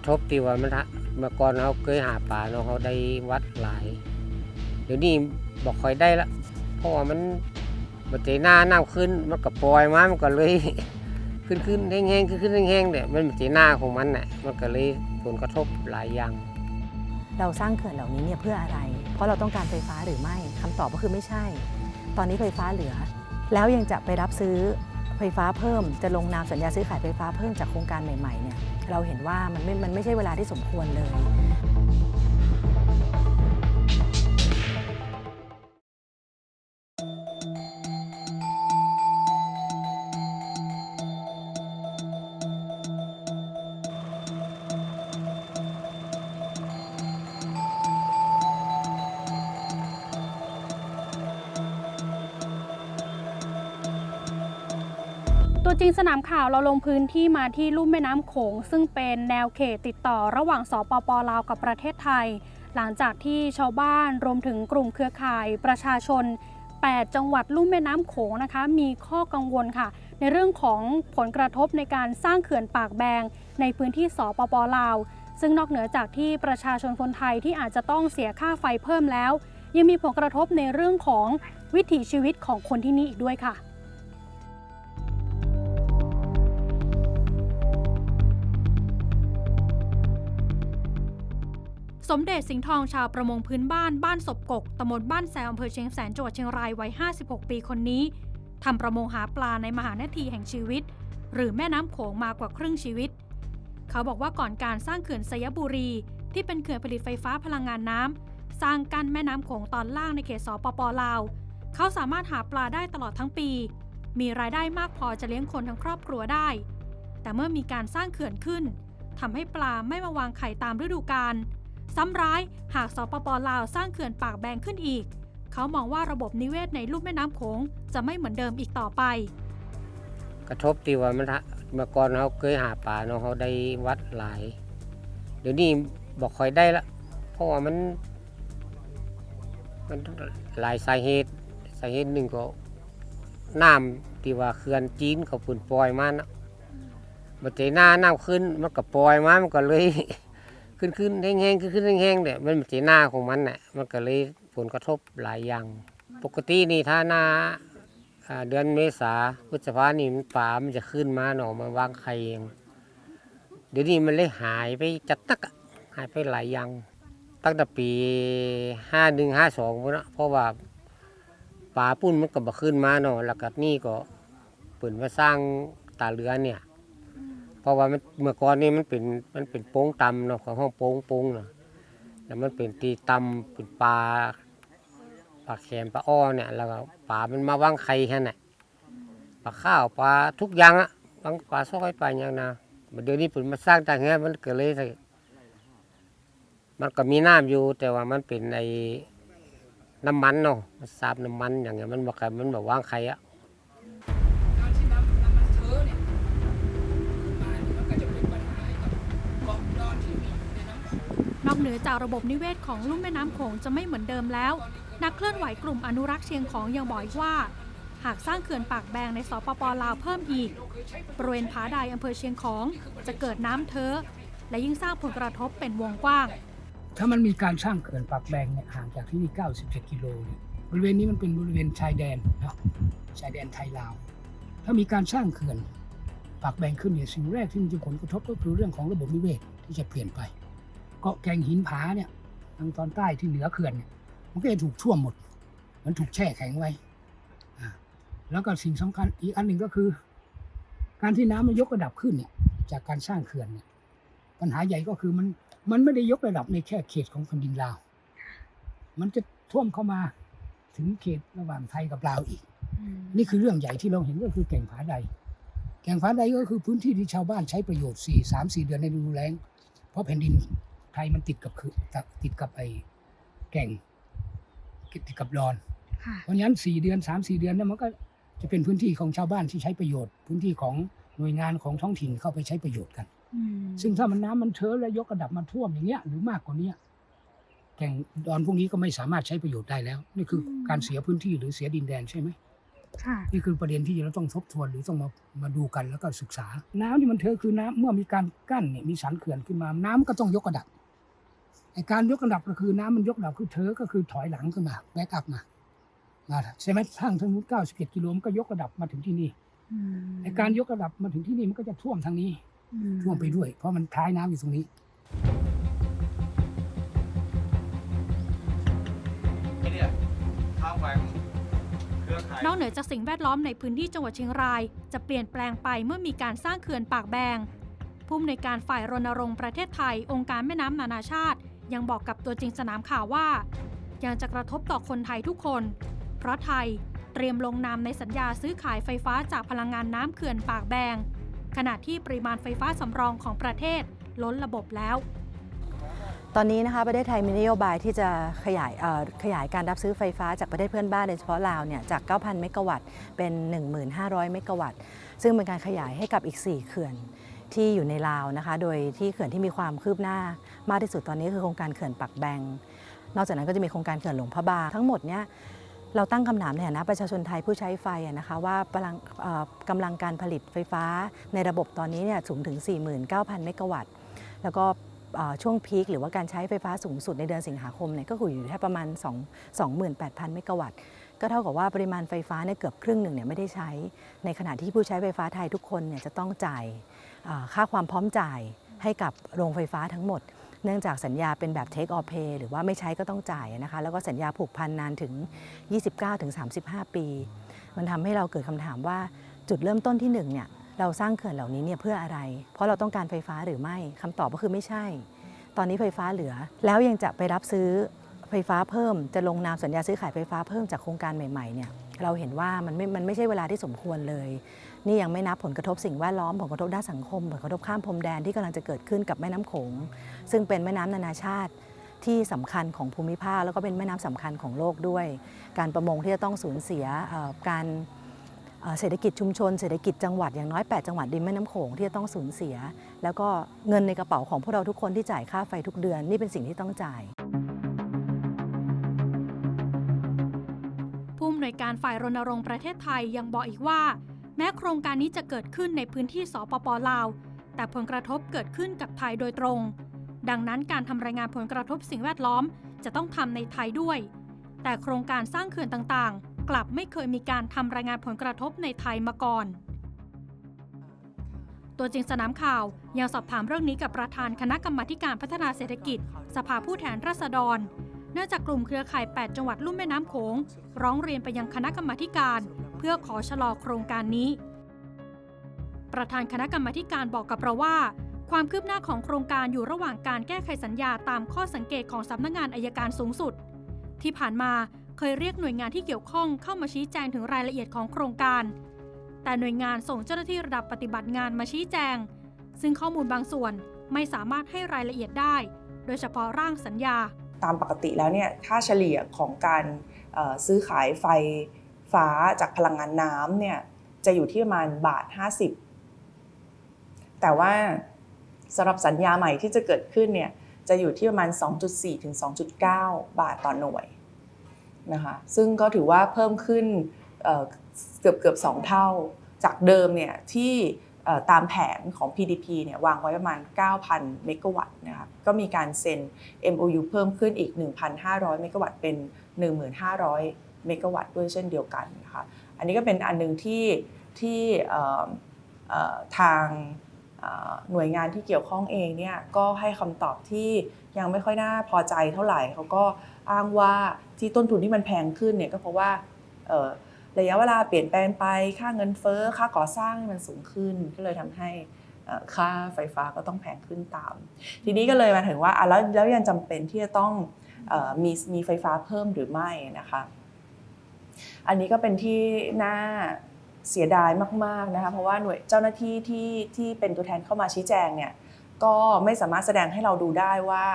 ระทบที่ว่ามันเมื่อก่อนเขาเคยหาปลาเนาะเขาได้วัดหลาย เดี๋ยวนี้บอกคอยได้ละ เพราะว่ามันบัดเจหน้าน้ำขึ้นมันก็ปล่อยมามันก็เลย ขึ้นขึ้นแห้งๆขึ้นขึ้นแห้งๆเนี่ยมันบัดเจหน้าของมันน่ะมันก็เลยผลกระทบหลายอย่าง เราสร้างเขื่อนเหล่านี้เนี่ยเพื่ออะไร เพราะเราต้องการไฟฟ้าหรือไม่คำตอบก็คือไม่ใช่ ตอนนี้ไฟฟ้าเหลือ แล้วยังจะไปรับซื้อไฟฟ้าเพิ่มจะลงนามสัญญาซื้อขายไฟฟ้าเพิ่มจากโครงการใหม่ๆเนี่ย เราเห็นว่ามันไม่มันไม่ใช่เวลาที่สมควรเลย ตัวจริงสนามข่าวเราลงพื้นที่มาที่ลุ่มแม่น้ำโขง ซึ่งเป็นแนวเขตติดต่อระหว่างสปปลาวกับประเทศไทย หลังจากที่ชาวบ้านรวมถึงกลุ่มเครือข่ายประชาชน 8 จังหวัดลุ่มแม่น้ำโขงนะคะ มีข้อกังวลค่ะ ในเรื่องของผลกระทบในการสร้างเขื่อนปากแบง ในพื้นที่สปปลาว ซึ่งนอกเหนือจากที่ประชาชนคนไทยที่อาจจะต้องเสียค่าไฟเพิ่มแล้ว ยังมีผลกระทบในเรื่องของวิถีชีวิตของคนที่นี่อีกด้วยค่ะ สมเด็จสิงห์ทองชาวประมงพื้นบ้านบ้านศพกกตำบลบ้านแซวอำเภอเชียงแสนจังหวัดเชียงรายวัย 56 ปีคนนี้ทำประมงหาปลาในมหานาทีแห่งชีวิต หรือแม่น้ำโขงมากว่าครึ่งชีวิต เขาบอกว่าก่อนการสร้างเขื่อนสยบุรี ที่เป็นเขื่อนผลิตไฟฟ้าพลังงานน้ำสร้างกั้นแม่น้ำโขงตอนล่างในเขตสปปลาว เขาสามารถหาปลาได้ตลอดทั้งปี มีรายได้มากพอจะเลี้ยงคนทั้งครอบครัวได้ แต่เมื่อมีการสร้างเขื่อนขึ้นทำให้ปลาไม่มาวางไข่ตามฤดูกาล ซ้ำร้ายหากสปปลาวสร้างเขื่อนปากแบงขึ้นอีก เขามองว่าระบบนิเวศในลุ่มแม่น้ำโขงจะไม่เหมือนเดิมอีกต่อไป กระทบที่ว่ามันเมื่อก่อนเขาเคยหาปลาเนาะเขาได้วัดหลาย เดี๋ยวนี้บอกคอยได้ละเพราะว่ามันมันหลายสาเหตุสาเหตุหนึ่งก็น้ำที่ว่าเขื่อนจีนเขาปุ่นปล่อยมานะบัดเจหน้าน้ำขึ้นมันก็ปล่อยมามันก็เลย ขึ้นขึ้นแห้งๆขึ้นขึ้นแห้งๆเนี่ยมันบัดเจหน้าของมันน่ะมันก็เลยผลกระทบหลายอย่าง ปกตินี่ถ้าหน้าเดือนเมษาพฤษภานี่มันป่ามันจะขึ้นมาหนอมาวางไข่เองเดี๋ยวนี้มันเลยหายไปจัดตักหายไปหลายอย่าง ตั้งแต่ปีห้าหนึ่งห้าสองนะเพราะว่าป่าปุ้นมันก็บขึ้นมาเนาะแล้วก็นี่ก็เปิดมาสร้างตาเรือเนี่ย เพราะว่ามันเมื่อก่อนนี่มันเป็นมันเป็นโป้งตำเนาะของห้องโป้งโป้งเนาะแล้วมันเป็นตีตำเป็นปลาปลาแคมปลาอ้อเนี่ยแล้วก็ปลามันมาวางไข่แค่นั้นปลาข้าวปลาทุกอย่างอะบางปลาซอยปลาอย่างนะเดี๋ยวนี้ผมมาสร้างต่างเงี้ยมันเก็เลยใส่มันก็มีน้ำอยู่ แต่ว่ามันเป็นในน้ำมันเนาะมันซาบน้ำมันอย่างเงี้ยมันบอกมันบอกวางไข่อะ การที่น้ำน้ำมันเชื้อเนี่ยมาเนี่ยมันก็จะเป็นปัญหากับเกาะดอนที่มีในน้ำโขง นอก เหนือจากระบบนิเวศของลุ่มแม่น้ำโขงจะไม่เหมือนเดิมแล้ว นักเคลื่อนไหวกลุ่มอนุรักษ์เชียงของยังบอกอีกว่า หากสร้างเขื่อนปากแบงในสปปลาวเพิ่มอีก บริเวณผาใดอำเภอเชียงของ จะเกิดน้ำเทอะและยิ่งสร้างผลกระทบเป็นวงกว้าง ถ้ามันมีการสร้างเขื่อนปากแบงเนี่ยห่างจากที่นี่97กิโลเนี่ยบริเวณนี้มันเป็นบริเวณชายแดนนะชายแดนไทยลาว ถ้ามีการสร้างเขื่อนปากแบงขึ้นเนี่ยสิ่งแรกที่มันจะผลกระทบก็คือเรื่องของระบบนิเวศที่จะเปลี่ยนไป เกาะแกงหินผาเนี่ยทางตอนใต้ที่เหนือเขื่อนเนี่ยมันก็จะถูกท่วมหมด มันถูกแช่แข็งไว้อ่าแล้วก็สิ่งสำคัญอีกอันหนึ่งก็คือ การที่น้ำมันยกระดับขึ้นเนี่ย จากการสร้างเขื่อนเนี่ย ปัญหาใหญ่ก็คือมันมันไม่ได้ยกระดับในแค่เขตของแผ่นดินลาว มันจะท่วมเข้ามาถึงเขตระหว่างไทยกับลาวอีก นี่คือเรื่องใหญ่ที่เราเห็นก็คือแก่งผาใด แก่งผาใดก็คือพื้นที่ที่ชาวบ้านใช้ประโยชน์สี่สามสี่เดือนในฤดูแล้ง เพราะแผ่นดิน ไทยมันติดกับคือติดกับไอ้แก่งติดกับดอนเพราะฉะนั้นสี่เดือนสามสี่เดือนเนี่ยมันก็จะเป็นพื้นที่ของชาวบ้านที่ใช้ประโยชน์ พื้นที่ของหน่วยงานของท้องถิ่นเข้าไปใช้ประโยชน์กันซึ่งถ้ามันน้ำมันเชื้อและยกระดับมาท่วมอย่างเงี้ยหรือมากกว่านี้แก่งดอนพวกนี้ก็ไม่สามารถใช้ประโยชน์ได้แล้ว นี่คือการเสียพื้นที่หรือเสียดินแดนใช่ไหม ค่ะ นี่คือประเด็นที่เราต้องทบทวนหรือต้องมามาดูกันแล้วก็ศึกษา น้ำที่มันเทอะคือน้ำเมื่อมีการกั้นเนี่ยมีสันเขื่อนขึ้นมา น้ำก็ต้องยกระดับ ไอการยกระดับก็คือน้ำมันยกระดับคือเทอะก็คือถอยหลังขึ้นมาแบกอัพมามาใช่ไหมทางทางนู้น91กิโลมันก็ยกระดับมาถึงที่นี่ไอการยกระดับมาถึงที่นี่มันก็จะท่วมทางนี้ท่วมไปด้วย เพราะมันท้ายน้ำอยู่ตรงนี้เนี่ยทางแหวงเครือข่ายนอกเหนือจากสิ่งแวดล้อมในพื้นที่จังหวัดเชียงราย จะเปลี่ยนแปลงไปเมื่อมีการสร้างเขื่อนปากแบงผู้อำนวยการฝ่ายรณรงค์ประเทศไทย องค์การแม่น้ำนานาชาติ ยังบอกกับตัวจริงสนามข่าวว่า ยังจะกระทบต่อคนไทยทุกคน เพราะไทยเตรียมลงนามในสัญญาซื้อขายไฟฟ้าจากพลังงานน้ำเขื่อนปากแบง ขณะที่ปริมาณไฟฟ้าสำรองของประเทศล้นระบบแล้วตอนนี้นะคะประเทศไทยมีนโยบายที่จะขยายขยายการรับซื้อไฟฟ้าจากประเทศเพื่อนบ้านโดยเฉพาะลาวเนี่ยจาก 9,000 เมกะวัตต์เป็น 1,500 เมกะวัตต์ ซึ่งเป็นการขยายให้กับอีก 4 เขื่อน ที่อยู่ในลาวนะคะ โดยที่เขื่อนที่มีความคืบหน้ามากที่สุดตอนนี้คือโครงการเขื่อนปักแบง นอกจากนั้นก็จะมีโครงการเขื่อนหลวงพระบางทั้งหมดเนี่ยเราตั้งคำถามในฐานะประชาชนไทยผู้ใช้ไฟนะคะว่าลกำลังการผลิตไฟฟ้าในระบบตอนนี้เนี่ยสูงถึง 49,000 เมกะวัตต์ แล้วก็ช่วงพีคหรือว่าการใช้ไฟฟ้าสูงสุดในเดือนสิงหาคมเนี่ยก็คืออยู่แค่ประมาณ 2 28,000 เมกะวัตต์ ก็เท่ากับว่าปริมาณไฟฟ้าเนี่ยเกือบครึ่งหนึ่งเนี่ยไม่ได้ใช้ ในขณะที่ผู้ใช้ไฟฟ้าไทยทุกคนเนี่ยจะต้องจ่าย ค่าความพร้อมจ่ายให้กับโรงไฟฟ้าทั้งหมด เนื่องจากสัญญาเป็นแบบ take or pay หรือว่าไม่ใช้ก็ต้องจ่ายนะคะ แล้วก็สัญญาผูกพันนานถึง 29-35 ปี มันทำให้เราเกิดคำถามว่าจุดเริ่มต้นที่หนึ่งเนี่ยเราสร้างเขื่อนเหล่านี้เนี่ยเพื่ออะไร เพราะเราต้องการไฟฟ้าหรือไม่คำตอบก็คือไม่ใช่ ตอนนี้ไฟฟ้าเหลือ แล้วยังจะไปรับซื้อไฟฟ้าเพิ่ม จะลงนามสัญญาซื้อขายไฟฟ้าเพิ่มจากโครงการใหม่ๆเนี่ย เราเห็นว่ามันไม่ มันไม่ใช่เวลาที่สมควรเลย นี่ยังไม่นับผลกระทบสิ่งแวดล้อมผลกระทบด้านสังคม ผลกระทบข้ามพรมแดนที่กำลังจะเกิดขึ้นกับแม่น้ำโขง ซึ่งเป็นแม่น้ำนานาชาติที่สำคัญของภูมิภาค แล้วก็เป็นแม่น้ำสำคัญของโลกด้วย การประมงที่จะต้องสูญเสียการเศรษฐกิจชุมชน เศรษฐกิจจังหวัดอย่างน้อย 8 จังหวัดริมแม่น้ำโขงที่จะต้องสูญเสีย แล้วก็เงินในกระเป๋าของพวกเราทุกคนที่จ่ายค่าไฟทุกเดือน นี่เป็นสิ่งที่ต้องจ่าย การฝ่ายรณรงค์ประเทศไทยยังบอกอีกว่า แม้โครงการนี้จะเกิดขึ้นในพื้นที่สปปลาว แต่ผลกระทบเกิดขึ้นกับไทยโดยตรง ดังนั้นการทำรายงานผลกระทบสิ่งแวดล้อมจะต้องทำในไทยด้วย แต่โครงการสร้างเขื่อนต่างๆ กลับไม่เคยมีการทำรายงานผลกระทบในไทยมาก่อน ตัวจริงสนามข่าวยังสอบถามเรื่องนี้กับประธานคณะกรรมาการพัฒนาเศรษฐกิจ สภาผู้แทนราษฎร เนื่องจากกลุ่มเครือข่าย 8 จังหวัดลุ่มแม่น้ำโขงร้องเรียนไปยังคณะกรรมาธิการ เพื่อขอชะลอโครงการนี้ ประธานคณะกรรมาธิการบอกกับเราว่า ความคืบหน้าของโครงการอยู่ระหว่างการแก้ไขสัญญาตามข้อสังเกตของสำนักงานอายการสูงสุด ที่ผ่านมาเคยเรียกหน่วยงานที่เกี่ยวข้องเข้ามาชี้แจงถึงรายละเอียดของโครงการ แต่หน่วยงานส่งเจ้าหน้าที่ระดับปฏิบัติงานมาชี้แจง ซึ่งข้อมูลบางส่วนไม่สามารถให้รายละเอียดได้ โดยเฉพาะร่างสัญญา ตามปกติแล้วเนี่ยค่าเฉลี่ยของการซื้อขายไฟฟ้าจากพลังงานน้ำเนี่ยจะอยู่ที่ประมาณบาท 50 แต่ว่าสำหรับสัญญาใหม่ที่จะเกิดขึ้นเนี่ยจะอยู่ที่ประมาณ 2.4 ถึง 2.9 บาทต่อหน่วยนะคะซึ่งก็ถือว่าเพิ่มขึ้นเกือบเกือบ2เท่าจากเดิมเนี่ยที่ ตามแผนของ PDP เนี่ยวางไว้ประมาณ 9,000 เมกะวัตต์นะคะก็มีการเซ็น MOU เพิ่มขึ้นอีก 1,500 เมกะวัตต์เป็น 1,500 เมกะวัตต์ด้วยเช่นเดียวกันนะคะอันนี้ก็เป็นอันหนึงที่ที่ทางหน่วยงานที่เกี่ยวข้องเองเนี่ยก็ให้คำตอบที่ยังไม่ค่อยน่าพอใจเท่าไหร่เขาก็อ้างว่าที่ต้นทุนที่มันแพงขึ้นเนี่ยก็เพราะว่า ระยะเวลาเปลี่ยนแปลงไปค่าเงินเฟ้อค่าก่อสร้างมันสูงขึ้นก็เลยทำให้ค่าไฟฟ้าก็ต้องแพงขึ้นตาม ทีนี้ก็เลยมาถึงว่าแล้วแล้วยังจำเป็นที่จะต้องมีมีไฟฟ้าเพิ่มหรือไม่นะคะ อันนี้ก็เป็นที่น่าเสียดายมากๆนะคะเพราะว่าหน่วยเจ้าหน้าที่ที่ที่เป็นตัวแทนเข้ามาชี้แจงเนี่ยก็ไม่สามารถแสดงให้เราดูได้ว่า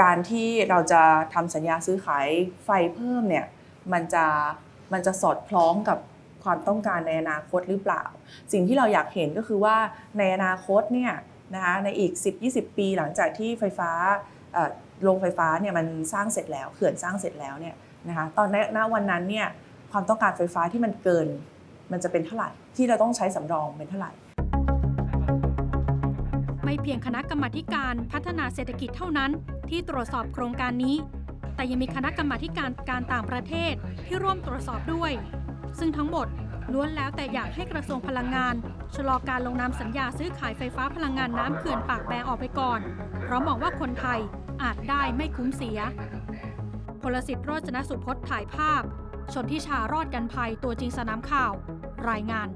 การที่เราจะทำสัญญาซื้อขายไฟเพิ่มเนี่ยมันจะ มันจะสอดคล้องกับความต้องการในอนาคตหรือเปล่า สิ่งที่เราอยากเห็นก็คือว่าในอนาคตเนี่ยนะคะในอีก 10-20 ปีหลังจากที่ไฟฟ้าโรงไฟฟ้าเนี่ยมันสร้างเสร็จแล้วเขื่อนสร้างเสร็จแล้วเนี่ยนะคะตอนณวันนั้นเนี่ยความต้องการไฟฟ้าที่มันเกิน มันจะเป็นเท่าไหร่ที่เราต้องใช้สำรองเป็นเท่าไหร่ ไม่เพียงคณะกรรมาการพัฒนาเศรษฐกิจเท่านั้น ที่ตรวจสอบโครงการนี้ แต่ยังมีคณะกรรมาการการต่างประเทศที่ร่วมตรวจสอบด้วย ซึ่งทั้งหมดล้วนแล้วแต่อยากให้กระทรวงพลังงาน ชะลอการลงนามสัญญาซื้อขายไฟฟ้าพลังงานน้ำเขื่อนปากแบงออกไปก่อน เพราะมองว่าคนไทยอาจได้ไม่คุ้มเสียพลสิทธิ์รจนสุพจน์ถ่ายภาพ ชนทิชารอดกันภัยตัวจริงสนามข่าว รายงาน